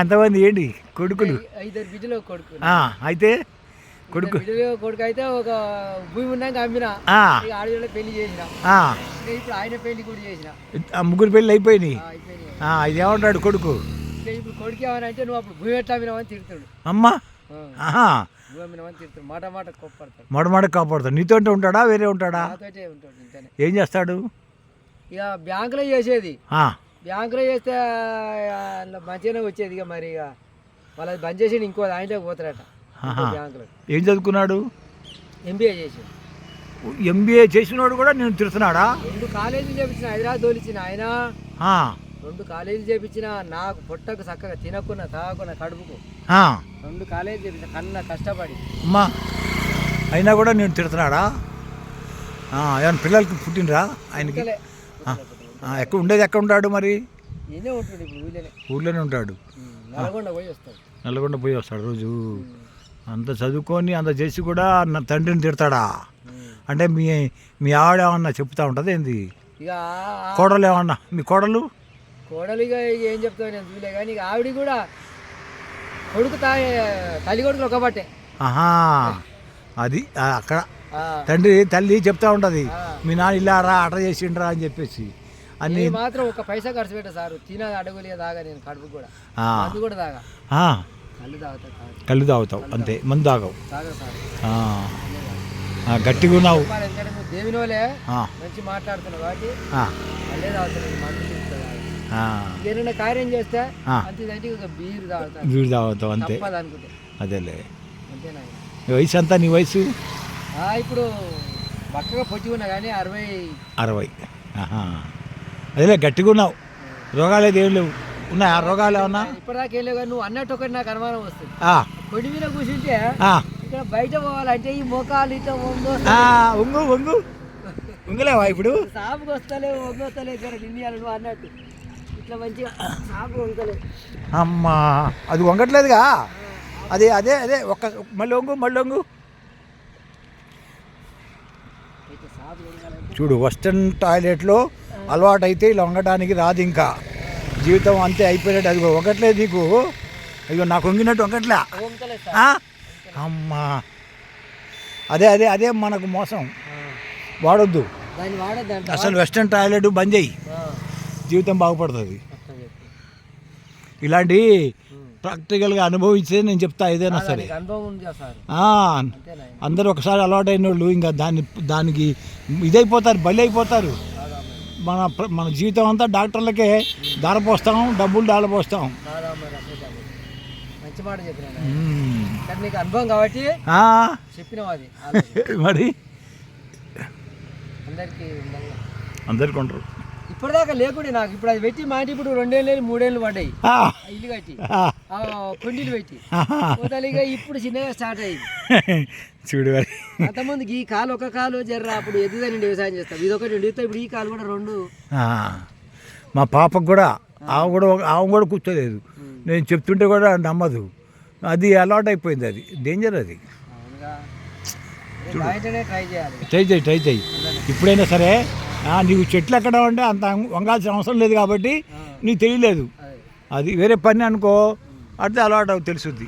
ఎంతమంది? ఏంటి? కొడుకులు. ఐదారు బిడ్డలు కొడుకు. అయితే కొడుకు. కొడుకు అయితే ఒక భూమి ఉన్నాక అమ్మిన ఆ, ఇక ఆడపిల్ల పెళ్ళి చేసిన. ఇప్పుడు ఆయన పెళ్ళి కూడా చేసిన. ముగ్గురు పెళ్ళి అయిపోయినాయి. ఇది ఏమంటాడు కొడుకు? ఇప్పుడు కొడుకు ఏమని అంటే నువ్వు అప్పుడు భూమి ఎట్లా అమ్మినావని తిడుతాడు. అమ్మా. మాట మాట కాపాడుతాడు. నీతో ఉంటాడా? వేరే ఉంటాడా? ఏం చేస్తాడు? ఇక బ్యాంకులో చేసేది. బ్యాంకులో చేస్తే మంచిగానే వచ్చేది ఇక మరి ఇక. వాళ్ళది బంద్ చేసి ఇంకో ఆయనలోకి పోతారట. బ్యాంకులో. ఏం చదువుకున్నాడు? ఎంబీఏ చేసి ఎంబీఏ చేసినోడు కూడా నేను తిడుతున్నాడా? రెండు కాలేజీలు చేపించిన హైదరాబాద్ తోలిచ్చిన ఆయన. రెండు కాలేజీలు చేపించిన నాకు పొట్టకు చక్కగా తినకున్న తాగకున్న కడుపుకు. రెండు కాలేజీలు చేపించిన కన్న కష్టపడి. అమ్మా అయినా కూడా నేను తిడుతున్నాడా? ఆ, ఏమన్నా పిల్లలకి పుట్టినరా ఆయనకి? ఎక్కడ ఉండేది ఎక్కడ ఉంటాడు మరి? ఊళ్ళోనే ఉంటాడు నల్గొండ పోయి వస్తాడు. రోజు. అంత చదువుకొని అంత చేసి కూడా నా తండ్రిని తిడతాడా. అంటే మీ మీ ఆవిడ ఏమన్నా చెప్తా ఉంటుంది ఏంది? కోడలు ఏమన్నా? మీ కోడలు? కోడలిగా ఏం చెప్తావు నేను చూలే కానీ ఆవిడ కూడా కొడుకు తల్లి కొడుకులు ఒక బట్టే ఆహా. అది అక్కడ. తండ్రి తల్లి చెప్తా ఉంటుంది. మీ నాన్న ఇలా రా అట చేసిండ్రా అని చెప్పేసి. అన్ని నేను మాత్రం ఒక పైసా ఖర్చు పెట్టా సారు. తిన అడుగులే దాగా నేను కడుపు కూడా. మందు కూడా ఆ, కళ్ళు తాగుతా తాగు కళ్ళు తాగుతావు అంతే. మందు తాగవు. గట్టిగా ఉన్నావు. దేవిని వాళ్ళే మంచి మాట్లాడుతున్నావు కాబట్టి మళ్ళీ తాగుతున్నాను మందు ఏదైనా కార్యం చేస్తే. అంతేదంటే ఒక బీరు తాగుతాను తాగుతావు అంతే. అదేలే. వయసు అంతా నీ వయసు? ఆ, ఇప్పుడు బక్కగా పొట్టి ఉన్నా కానీ అరవై అరవై. అదేలే గట్టిగా ఉన్నావు. రోగాలు ఏం లేవు. ఉన్నాయా? రోగాలు ఏమన్నా? ఇప్పటిదాకా లేవు కానీ నువ్వు అన్నట్టు ఒకటి నాకు అనుమానం వస్తుంది. ఆ, కొండి మీద కూర్చుంటే ఆ, ఇక్కడ బయట పోవాలంటే ఈ మోకాలు ఇట్లా ఆ, ఉంగు ఉంగు ఉంగలేవా ఇప్పుడు? సాపుకి వస్తలే వంగు వస్తలే ఇక్కడ నిన్నయాలు నువ్వు అన్నట్టు. ఇట్లా మంచిగా సాపు వంకలే అమ్మా అది వంగట్లేదుగా? అదే అదే అదే. ఒక్క మళ్ళీ వంగు మళ్ళీ వంగు ఇట్లా సాపు వంకాలంటే చూడు వెస్టర్న్ టాయిలెట్లో అలవాటు అయితే ఇలా వంగడానికి రాదు ఇంకా. జీవితం అంతే అయిపోయినట్టు అది వంగట్లేదు నీకు. అయ్యో నాకు వంగినట్టు ఆ? అమ్మా. అదే అదే అదే మనకు మోసం. వాడొద్దు. అసలు వెస్టర్న్ టాయిలెట్ బంద్ చేయి. జీవితం బాగుపడుతుంది. ఇలాంటి ప్రాక్టికల్గా అనుభవించే నేను చెప్తా ఏదైనా సరే అందరూ ఒకసారి అలవాటైన వాళ్ళు ఇంకా దాన్ని దానికి ఇదైపోతారు బలి అయిపోతారు మన మన జీవితం అంతా డాక్టర్లకే దార పోస్తాం డబ్బులు దార పోస్తాం కాదా మరి అట్లే కాదు. మంచి మాట చెప్పినా మ్మ్. కానీ నీకు అనుభవం కాబట్టి. మరి అందరికీ. అందరికి ఉంటారు ఇప్పటిదాకా లేకుండే నాకు. ఇప్పుడు అది పెట్టి మాట ఇప్పుడు రెండేళ్ళు మూడేళ్ళు పడ్డాయి. ఇల్లు కట్టి. కొండీలు పెట్టి. మొదలుగా ఇప్పుడు చిన్నగా స్టార్ట్ అయ్యింది. చూడు మరి. అంతమందికి ఈ కాలు ఒక కాలు జర్ర అప్పుడు ఎదుగుదని వ్యవసాయం చేస్తాం. ఇది ఒకటి ఉండితే ఇప్పుడు ఈ కాలు కూడా రెండు. మా పాపకు కూడా ఆమె కూడా ఆమె కూడా కూర్చోలేదు నేను చెప్తుంటే కూడా నమ్మదు. అది అలవాటు అయిపోయింది అది. డేంజర్ అది. ట్రై చేయాలి. ట్రై చేయి ట్రై చేయి. ఇప్పుడైనా సరే నీకు చెట్లు ఎక్కడ ఉంటే అంత వంగాల్సిన అవసరం లేదు కాబట్టి నీకు తెలియలేదు. అదే. వేరే పని అనుకో అడితే అలవాటు తెలుసుద్ది.